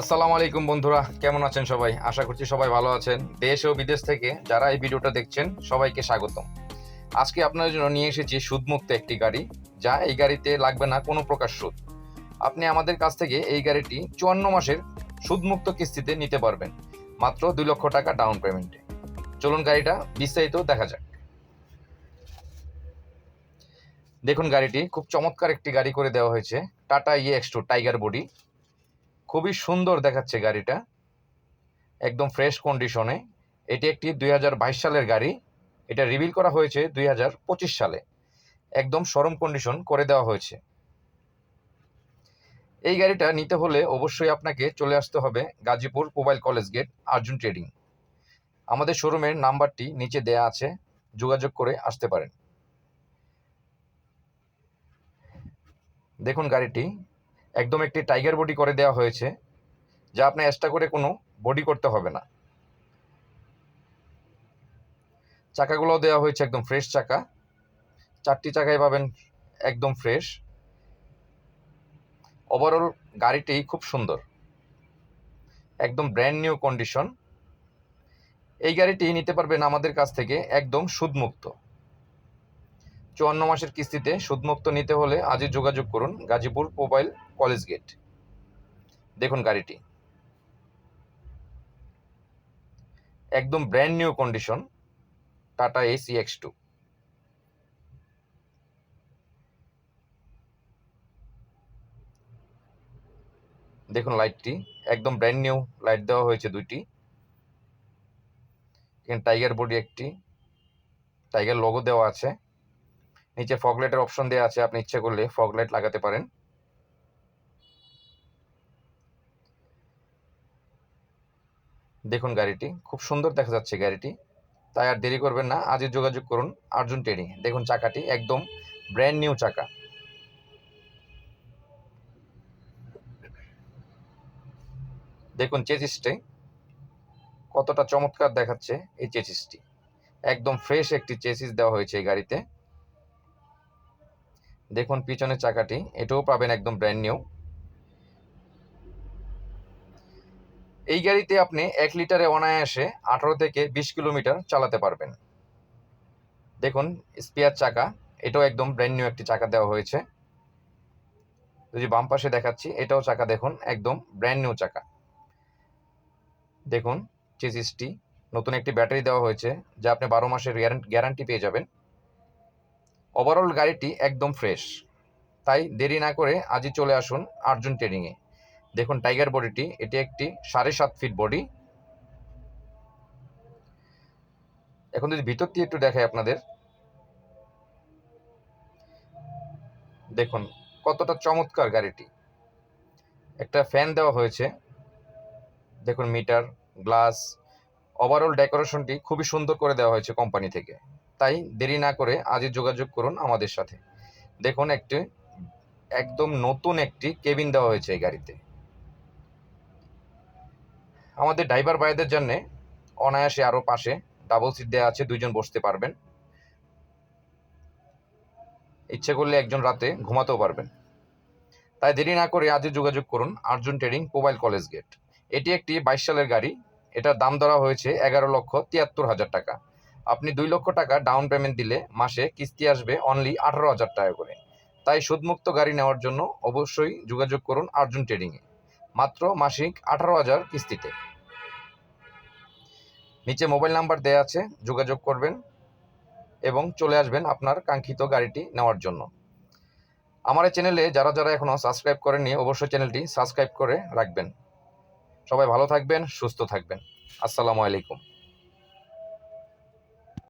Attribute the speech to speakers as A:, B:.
A: আসসালামু আলাইকুম বন্ধুরা, কেমন আছেন সবাই? আশা করছি সবাই ভালো আছেন। দেশ ও বিদেশ থেকে যারা এই ভিডিওটা দেখছেন, সবাইকে স্বাগতম। আজকে আপনাদের জন্য নিয়ে এসেছি সুদমুক্ত একটি গাড়ি, যা এই গাড়িতে লাগবে না কোনো প্রকার সুদ। আপনি আমাদের কাছ থেকে এই গাড়িটি চুয়ান্ন মাসের সুদমুক্ত কিস্তিতে নিতে পারবেন, মাত্র দুই লক্ষ টাকা ডাউন পেমেন্টে চলুন গাড়িটা বিস্তারিত দেখা যাক। দেখুন গাড়িটি, খুব চমৎকার একটি গাড়ি করে দেওয়া হয়েছে, Tata E X two, tiger body. খুবই সুন্দর দেখাচ্ছে গাড়িটা। একদম ফ্রেশ কন্ডিশনে এটি একটি দুই হাজার বাইশ সালের গাড়ি। এটা রিভিল করা হয়েছে দুই হাজার পঁচিশ সালে। একদম শোরুম কন্ডিশন করে দেওয়া হয়েছে। এই গাড়িটা নিতে হলে অবশ্যই আপনাকে চলে আসতে হবে Gazipur mobile college gate Arjun trading আমাদের শোরুমের নাম্বারটি নিচে দেয়া আছে। যোগাযোগ করে আসতে পারেন। দেখুন গাড়িটি। একদম একটি টাইগার বডি করে দেওয়া হয়েছে, যা আপনার এক্সট্রা করে কোনো বডি করতে হবে না। চাকাগুলো দেওয়া হয়েছে একদম ফ্রেশ চাকা। চারটি চাকাই পাবেন একদম ফ্রেশ ওভারঅল গাড়িটি খুব সুন্দর। একদম ব্র্যান্ড নিউ কন্ডিশন এই গাড়িটি নিতে পারবেন আমাদের কাছ থেকে একদম সুদমুক্ত। চুয়ান্ন মাসের কিস্তিতে সুদমুক্ত নিতে হলে আজই যোগাযোগ করুন গাজীপুর মোবাইল কলেজ গেট। দেখুন গাড়িটি। একদম brand new condition Tata Ace X two দেখুন লাইটটি একদম ব্র্যান্ড নিউ লাইট দেওয়া হয়েছে দুইটি। এখানে টাইগার বডি একটি টাইগার লোগো দেওয়া আছে। নিচে ফগলাইটের অপশন দেওয়া আছে, আপনি ইচ্ছে করলে ফগলাইট লাগাতে পারেন। দেখুন গাড়িটি, খুব সুন্দর দেখা যাচ্ছে গাড়িটি। তাই আর দেরি করবেন না, আজই যোগাযোগ করুন আর্জুন ট্রেডিং দেখুন চাকাটি একদম ব্র্যান্ড নিউ চাকা। দেখুন চেচিসটি, কতটা চমৎকার দেখাচ্ছে এই চেচিসটি। একদম ফ্রেশ একটি চেসিস দেওয়া হয়েছে এই গাড়িতে। দেখুন পিছনের চাকাটি, এটাও পাবেন একদম ব্র্যান্ড নিউ এই গাড়িতে আপনি এক লিটারে অনায়াসে আঠারো থেকে বিশ কিলোমিটার চালাতে পারবেন। দেখুন স্পিয়ার চাকা, এটাও একদম ব্র্যান্ড নিউ একটি চাকা দেওয়া হয়েছে। যদি বাম পাশে দেখাচ্ছি, এটাও চাকা দেখুন, একদম ব্র্যান্ড নিউ চাকা। দেখুন চেসিসটি নতুন একটি ব্যাটারি দেওয়া হয়েছে, যা আপনি বারো মাসের গ্যারান্টি পেয়ে যাবেন। ওভারঅল গাড়িটি একদম ফ্রেশ তাই দেরি না করে আজই চলে আসুন আর্জুন ট্রেডিংয়ে দেখুন টাইগার বডিটি এটি একটি সাড়ে সাত ফিট বডি এখন যদি ভিতর দিয়ে একটু দেখাই আপনাদের। দেখুন কতটা চমৎকার গাড়িটি। একটা ফ্যান দেওয়া হয়েছে। দেখুন মিটার গ্লাস ওভারঅল ডেকোরেশনটি খুবই সুন্দর করে দেওয়া হয়েছে কোম্পানি থেকে। তাই দেরি না করে আজই যোগাযোগ করুন আমাদের সাথে। দেখুন একটি, একদম নতুন একটি কেবিন দেওয়া হয়েছে এই গাড়িতে। আমাদের ড্রাইভার ভাইদের জন্য অনায়াসে আরও পাশে ডাবল সিট দেওয়া আছে, দুইজন বসতে পারবেন। ইচ্ছে করলে একজন রাতে ঘুমাতেও পারবেন। তাই দেরি না করে আজই যোগাযোগ করুন Arjun trading mobile college gate. এটি একটি বাইশ সালের গাড়ি। এটার দাম ধরা হয়েছে এগারো লক্ষ তিয়াত্তর হাজার টাকা। আপনি দুই লক্ষ টাকা ডাউন পেমেন্ট দিলে মাসে কিস্তি আসবে অনলি আঠারো হাজার টাকা করে। তাই সুদমুক্ত গাড়ি নেওয়ার জন্য অবশ্যই যোগাযোগ করুন আর্জুন ট্রেডিংয়ে মাত্র মাসিক আঠারো হাজার কিস্তিতে। নিচে মোবাইল নাম্বার দেওয়া আছে, যোগাযোগ করবেন এবং চলে আসবেন আপনার কাঙ্ক্ষিত গাড়িটি নেওয়ার জন্য। আমার চ্যানেলে যারা যারা এখনও সাবস্ক্রাইব করেননি, অবশ্যই চ্যানেলটি সাবস্ক্রাইব করে রাখবেন। সবাই ভালো থাকবেন, সুস্থ থাকবেন। আসসালামু আলাইকুম।